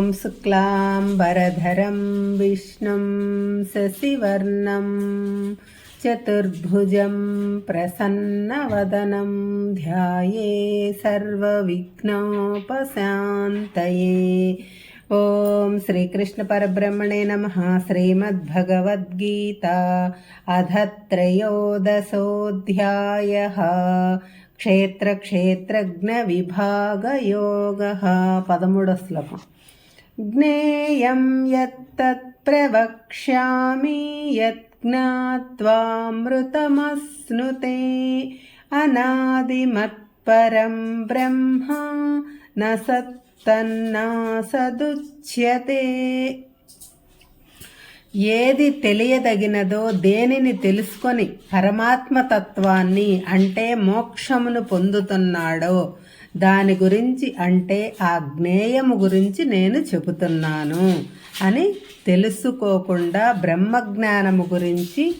ॐ शुक्लाम्बरधरं विष्णुं शशिवर्णं चतुर्भुजं प्रसन्नवदनं ध्याये सर्वविघ्नोपशान्तये। ॐ श्रीकृष्णपरब्रह्मणे नमः, श्रीमद्भगवद्गीता अध त्रयोदशोऽध्यायः क्षेत्रक्षेत्रज्ञविभागयोगः पदमुडश्लोकम् శ్లోకం జ్ఞేయం యత్తత్ ప్రవక్ష్యామి యజ్ఞాత్వామృతమశ్నుతే అనాదిమత్పరం బ్రహ్మ న సదుచ్యతే ఏది తెలియదగినదో దేనిని తెలుసుకొని పరమాత్మ తత్వాన్ని అంటే మోక్షమును పొందుతున్నాడో దాని గురించి అంటే ఆ జ్ఞేయము గురించి నేను చెబుతున్నాను అని తెలుసుకోకుండా బ్రహ్మజ్ఞానము గురించి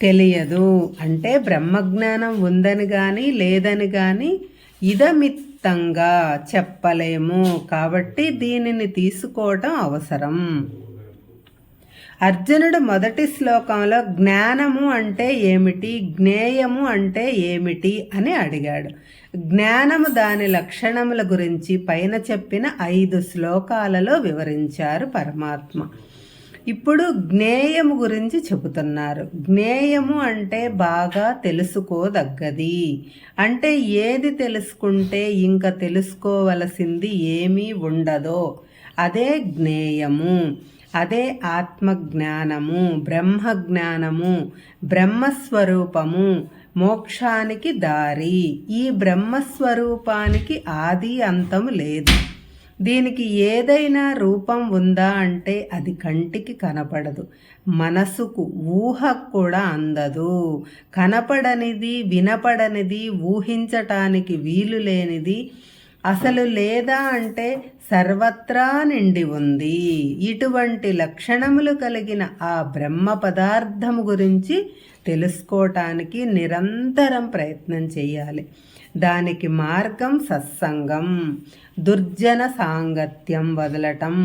తెలియదు. అంటే బ్రహ్మజ్ఞానం ఉందని కానీ లేదని కానీ ఇదమిత్తంగా చెప్పలేము. కాబట్టి దీనిని తీసుకోవటం అవసరం. అర్జునుడు మొదటి శ్లోకంలో జ్ఞానము అంటే ఏమిటి? జ్ఞేయము అంటే ఏమిటి? అని అడిగాడు. జ్ఞానము దాని లక్షణముల గురించి పైన చెప్పిన ఐదు శ్లోకాలలో వివరించారు పరమాత్మ. ఇప్పుడు జ్ఞేయము గురించి చెబుతున్నారు. జ్ఞేయము అంటే బాగా తెలుసుకోదగ్గది. అంటే ఏది తెలుసుకుంటే ఇంకా తెలుసుకోవలసింది ఏమీ ఉండదో అదే జ్ఞేయము. అదే ఆత్మజ్ఞానము బ్రహ్మజ్ఞానము బ్రహ్మస్వరూపము మోక్షానికి దారి. ఈ బ్రహ్మస్వరూపానికి ఆది అంతము లేదు. దీనికి ఏదైనా రూపం ఉందా అంటే అది కంటికి కనపడదు. మనసుకు ఊహ కూడా అందదు. కనపడనిది వినపడనిది ఊహించటానికి వీలు లేనిది అసలు లేదా అంటే సర్వత్రా నిండి ఉంది. ఇటువంటి లక్షణములు కలిగిన ఆ బ్రహ్మ పదార్థము గురించి తెలుసుకోవటానికి నిరంతరం ప్రయత్నం చేయాలి. దానికి మార్గం సత్సంగం దుర్జన సాంగత్యం వదలటం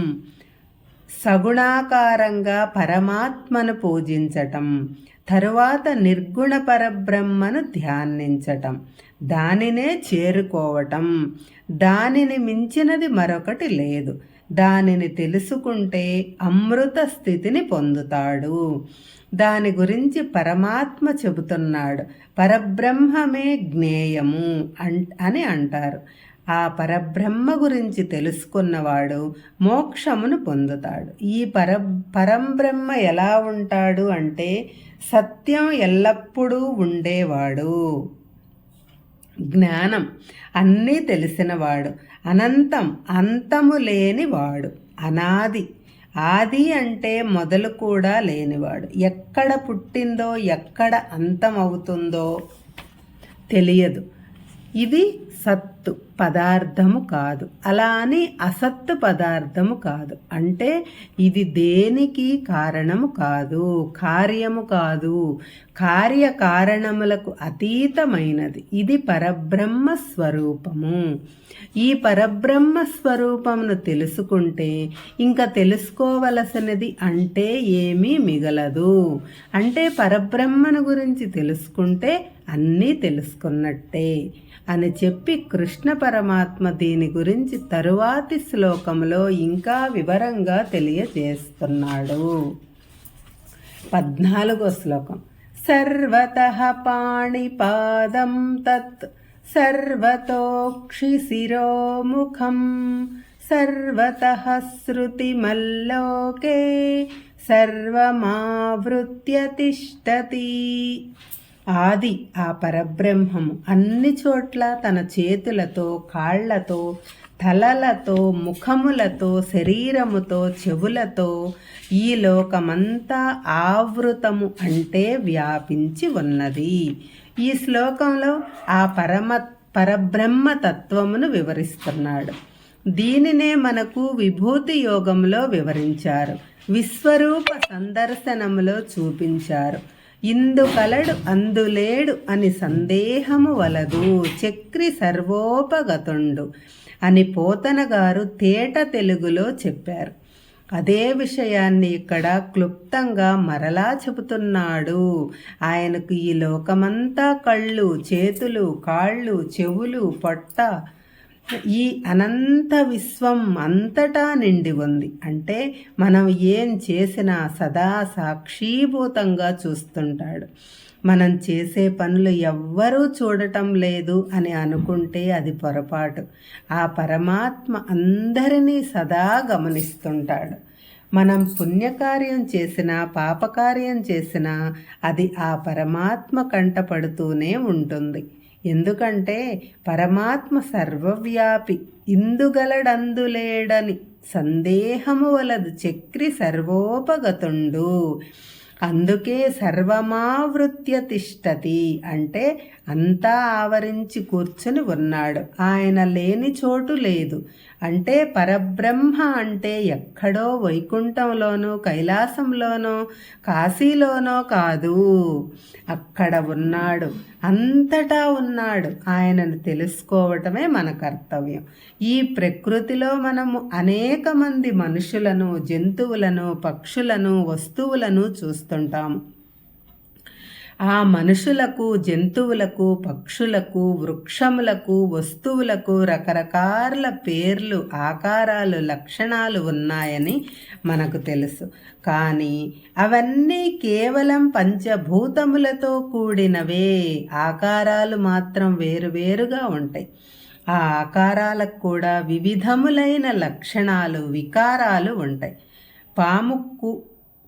సగుణాకారంగా పరమాత్మను పూజించటం తరువాత నిర్గుణ పరబ్రహ్మను ధ్యానించటం దానినే చేరుకోవటం. దానిని మించినది మరొకటి లేదు. దానిని తెలుసుకుంటే అమృత స్థితిని పొందుతాడు. దాని గురించి పరమాత్మ చెబుతున్నాడు. పరబ్రహ్మమే జ్ఞేయము అని అంటారు. ఆ పరబ్రహ్మ గురించి తెలుసుకున్నవాడు మోక్షమును పొందుతాడు. ఈ పర పరంబ్రహ్మ ఎలా ఉంటాడు అంటే సత్యం ఎల్లప్పుడూ ఉండేవాడు. జ్ఞానం అన్నీ తెలిసినవాడు. అనంతం అంతము లేనివాడు. అనాది. ఆది అంటే మొదలు కూడా లేనివాడు. ఎక్కడ పుట్టిందో ఎక్కడ అంతమవుతుందో తెలియదు. ఇది సత్ సత్తు పదార్థము కాదు. అలా అని అసత్తు పదార్థము కాదు. అంటే ఇది దేనికి కారణము కాదు కార్యము కాదు. కార్యకారణములకు అతీతమైనది. ఇది పరబ్రహ్మ స్వరూపము. ఈ పరబ్రహ్మ స్వరూపమును తెలుసుకుంటే ఇంకా తెలుసుకోవలసినది అంటే ఏమీ మిగలదు. అంటే పరబ్రహ్మను గురించి తెలుసుకుంటే అన్నీ తెలుసుకున్నట్టే అని చెప్పి కృష్ణ పరమాత్మ దీని గురించి తరువాతి శ్లోకంలో ఇంకా వివరంగా తెలియజేస్తున్నాడు. పద్నాలుగో శ్లోకం. సర్వత పాణిపాదం తత్ సర్వతోక్షి శిరోముఖం సర్వత శృతిమల్లోకే సర్వమావృత్య తిష్టతి ఆది ఆ పరబ్రహ్మము అన్ని చోట్ల తన చేతులతో కాళ్ళతో తలలతో ముఖములతో శరీరముతో చెవులతో ఈ లోకమంతా ఆవృతము అంటే వ్యాపించి ఉన్నది. ఈ శ్లోకంలో ఆ పరమ పరబ్రహ్మ తత్వమును వివరిస్తున్నాడు. దీనినే మనకు విభూతి యోగంలో వివరించారు. విశ్వరూప సందర్శనములో చూపించారు. ఇందు కలడు అందులేడు అని సందేహము వలదు చక్రి సర్వోపగతుండు అని పోతన గారు తేట తెలుగులో చెప్పారు. అదే విషయాన్ని ఇక్కడ క్లుప్తంగా మరలా చెబుతున్నాడు. ఆయనకు ఈ లోకమంతా కళ్ళు చేతులు కాళ్ళు చెవులు పొట్ట ఈ అనంత విశ్వం అంతటా నిండి ఉంది. అంటే మనం ఏం చేసినా సదా సాక్షీభూతంగా చూస్తుంటాడు. మనం చేసే పనులు ఎవ్వరూ చూడటం లేదు అని అనుకుంటే అది పొరపాటు. ఆ పరమాత్మ అందరినీ సదా గమనిస్తుంటాడు. మనం పుణ్యకార్యం చేసినా పాపకార్యం చేసినా అది ఆ పరమాత్మ కంటపడుతూనే ఉంటుంది. ఎందుకంటే పరమాత్మ సర్వవ్యాపి ఇందుగలడందులేడని సందేహము వలదు చక్రి సర్వోపగతుండు. అందుకే సర్వమావృత్య తిష్టతి అంటే అంతా ఆవరించి కూర్చుని ఉన్నాడు. ఆయన లేని చోటు లేదు. అంటే పరబ్రహ్మ అంటే ఎక్కడో వైకుంఠంలోనో కైలాసంలోనో కాశీలోనో కాదు. అక్కడ ఉన్నాడు. అంతటా ఉన్నాడు. ఆయనను తెలుసుకోవటమే మన కర్తవ్యం. ఈ ప్రకృతిలో మనము అనేక మంది మనుషులను జంతువులను పక్షులను వస్తువులను చూస్తుంటాము. ఆ మనుషులకు జంతువులకు పక్షులకు వృక్షములకు వస్తువులకు రకరకాల పేర్లు ఆకారాలు లక్షణాలు ఉన్నాయని మనకు తెలుసు. కానీ అవన్నీ కేవలం పంచభూతములతో కూడినవే. ఆకారాలు మాత్రం వేరువేరుగా ఉంటాయి. ఆ ఆకారాలకు కూడా వివిధములైన లక్షణాలు వికారాలు ఉంటాయి. పాముకు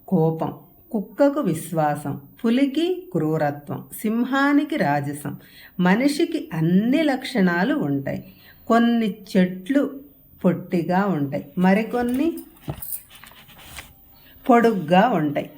కోపం కుక్కకు విశ్వాసం పులికి క్రూరత్వం సింహానికి రాజసం మనిషికి అన్ని లక్షణాలు ఉంటాయి. కొన్ని చెట్లు పొట్టిగా ఉంటాయి మరికొన్ని పొడుగ్గా ఉంటాయి.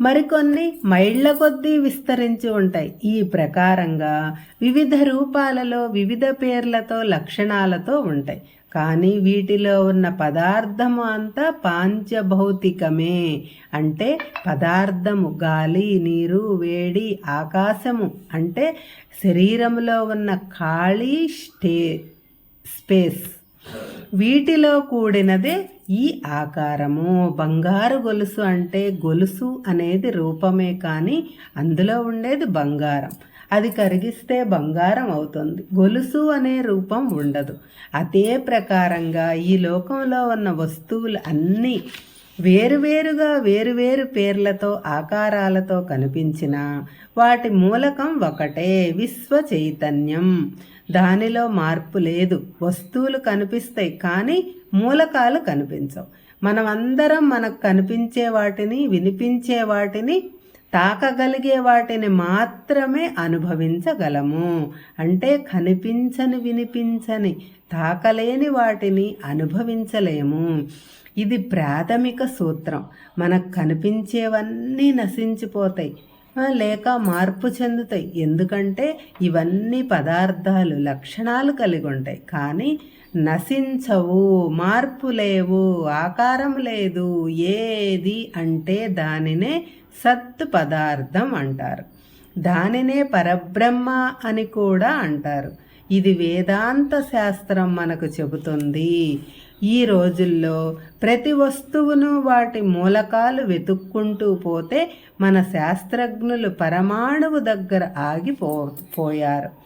మరికొన్ని మైళ్ళ కొద్దీ విస్తరించి ఉంటాయి. ఈ ప్రకారంగా వివిధ రూపాలలో వివిధ పేర్లతో లక్షణాలతో ఉంటాయి. కానీ వీటిలో ఉన్న పదార్థము అంతా పాంచభౌతికమే. అంటే పదార్థము గాలి నీరు వేడి ఆకాశము. అంటే శరీరంలో ఉన్న ఖాళీ స్టే స్పేస్. వీటిలో కూడినదే ఈ ఆకారము. బంగారు గొలుసు అంటే గొలుసు అనేది రూపమే కానీ అందులో ఉండేది బంగారం. అది కరిగిస్తే బంగారం అవుతుంది. గొలుసు అనే రూపం ఉండదు. అదే ప్రకారంగా ఈ లోకంలో ఉన్న వస్తువులు అన్నీ వేరువేరుగా వేరువేరు పేర్లతో ఆకారాలతో కనిపించిన వాటి మూలకం ఒకటే విశ్వ చైతన్యం. దానిలో మార్పు లేదు. వస్తువులు కనిపిస్తాయి కానీ మూలకాలు కనిపించవు. మనమందరం మనకు కనిపించే వాటిని వినిపించే వాటిని తాకగలిగే వాటిని మాత్రమే అనుభవించగలము. అంటే కనిపించని వినిపించని తాకలేని వాటిని అనుభవించలేము. ఇది ప్రాథమిక సూత్రం. మనకు కనిపించేవన్నీ నశించిపోతాయి. లేక మార్పు చెందుతాయి. ఎందుకంటే ఇవన్నీ పదార్థాలు లక్షణాలు కలిగి ఉంటాయి. కానీ నశించవు మార్పు లేవు ఆకారం లేదు ఏది అంటే దానినే సత్ పదార్థం అంటారు. దానినే పరబ్రహ్మ అని కూడా అంటారు. ఇది వేదాంత శాస్త్రం మనకు చెబుతుంది. ఈ రోజుల్లో ప్రతి వస్తువును వాటి మూలకాలు వెతుక్కుంటూ పోతే మన శాస్త్రజ్ఞులు పరమాణువు దగ్గర ఆగిపో పోయారు.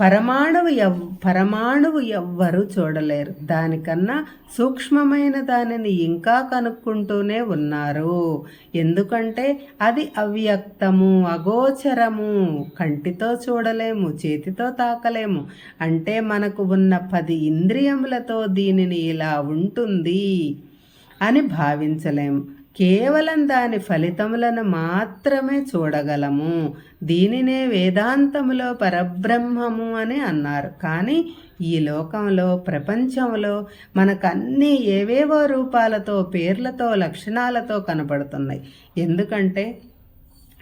పరమాణువు ఎవ్ పరమాణువు ఎవ్వరూ చూడలేరు. దానికన్నా సూక్ష్మమైన దానిని ఇంకా కనుక్కుంటూనే ఉన్నారు. ఎందుకంటే అది అవ్యక్తము అగోచరము. కంటితో చూడలేము చేతితో తాకలేము. అంటే మనకు ఉన్న పది ఇంద్రియములతో దీనిని ఇలా ఉంటుంది అని భావించలేము కేవలం దాని ఫలితములను మాత్రమే చూడగలము. దీనినే వేదాంతములో పరబ్రహ్మము అని అన్నారు. కానీ ఈ లోకంలో ప్రపంచంలో మనకన్నీ ఏవేవో రూపాలతో పేర్లతో లక్షణాలతో కనపడుతున్నాయి. ఎందుకంటే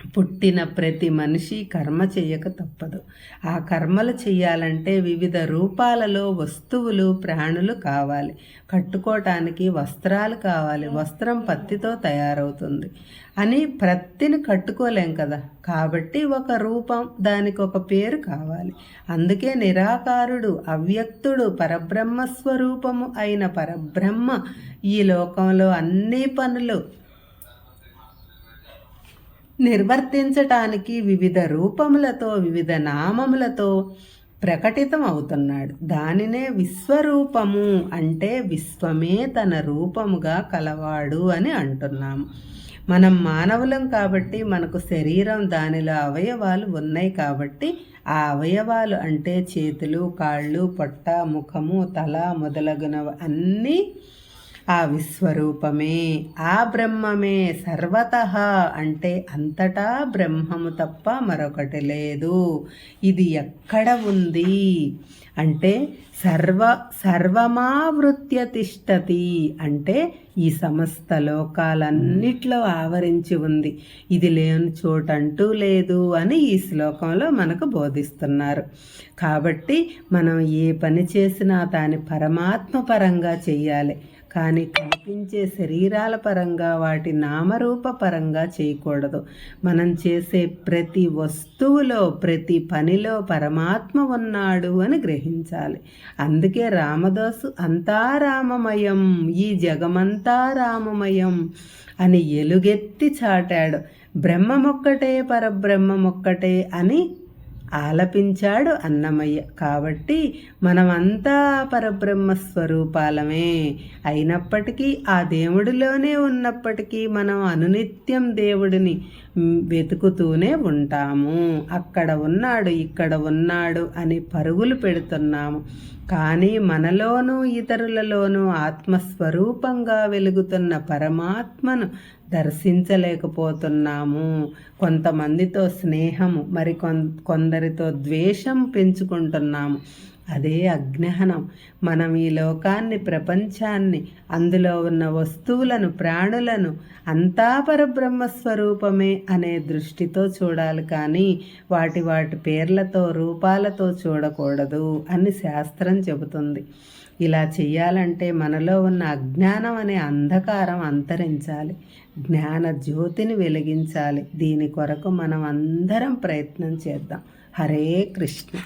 పుట్టిన ప్రతి మనిషి కర్మ చేయక తప్పదు. ఆ కర్మలు చేయాలంటే వివిధ రూపాలలో వస్తువులు ప్రాణులు కావాలి. కట్టుకోవటానికి వస్త్రాలు కావాలి. వస్త్రం పత్తితో తయారవుతుంది. అని ప్రత్తిని కట్టుకోలేం కదా. కాబట్టి ఒక రూపం దానికి ఒక పేరు కావాలి. అందుకే నిరాకారుడు అవ్యక్తుడు పరబ్రహ్మ స్వరూపము అయిన పరబ్రహ్మ ఈ లోకంలో అన్ని పనులు నిర్వర్తించటానికి వివిధ రూపములతో వివిధ నామములతో ప్రకటితం అవుతున్నాడు. దానినే విశ్వరూపము అంటే విశ్వమే తన రూపముగా కలవాడు అని అంటున్నాము. మనం మానవులం కాబట్టి మనకు శరీరం దానిలో అవయవాలు ఉన్నాయి కాబట్టి ఆ అవయవాలు అంటే చేతులు కాళ్ళు పొట్ట ముఖము తల మొదలగునవి అన్నీ ఆ విశ్వరూపమే ఆ బ్రహ్మమే సర్వత అంటే అంతటా బ్రహ్మము తప్ప మరొకటి లేదు. ఇది ఎక్కడ ఉంది? అంటే సర్వ సర్వమావృత్య తిష్టతి అంటే ఈ సమస్త లోకాలన్నిట్లో ఆవరించి ఉంది. ఇది లేని చోటంటూ లేదు అని ఈ శ్లోకంలో మనకు బోధిస్తున్నారు. కాబట్టి మనం ఏ పని చేసినా దాని పరమాత్మ పరంగా చెయ్యాలి కానీ కనిపించే శరీరాల పరంగా వాటి నామరూప పరంగా చేయకూడదు. మనం చేసే ప్రతి వస్తువులో ప్రతి పనిలో పరమాత్మ ఉన్నాడు అని గ్రహించాలి. అందుకే రామదాసు అంతా రామమయం ఈ జగమంతా రామమయం అని ఎలుగెత్తి చాటాడు. బ్రహ్మమొక్కటే పరబ్రహ్మమొక్కటే అని ఆలపించాడు అన్నమయ్య. కాబట్టి మనమంతా పరబ్రహ్మ స్వరూపాలమే. అయినప్పటికీ ఆ దేవుడిలోనే ఉన్నప్పటికీ మనం అనునిత్యం దేవుడిని వెతుకుతూనే ఉంటాము. అక్కడ ఉన్నాడు ఇక్కడ ఉన్నాడు అని పరుగులు పెడుతున్నాము. కానీ మనలోనూ ఇతరులలోనూ ఆత్మస్వరూపంగా వెలుగుతున్న పరమాత్మను దర్శించలేకపోతున్నాము. కొంతమందితో స్నేహము మరి కొందరితో ద్వేషం పెంచుకుంటున్నాము. అదే అజ్ఞానం. మనం ఈ లోకాన్ని ప్రపంచాన్ని అందులో ఉన్న వస్తువులను ప్రాణులను అంతా పరబ్రహ్మస్వరూపమే అనే దృష్టితో చూడాలి కానీ వాటి వాటి పేర్లతో రూపాలతో చూడకూడదు అని శాస్త్రం చెబుతుంది. ఇలా చేయాలంటే మనలో ఉన్న అజ్ఞానం అనే అంధకారం అంతరించాలి. జ్ఞాన జ్యోతిని వెలిగించాలి. దీని కొరకు మనం అందరం ప్రయత్నం చేద్దాం. హరే కృష్ణ.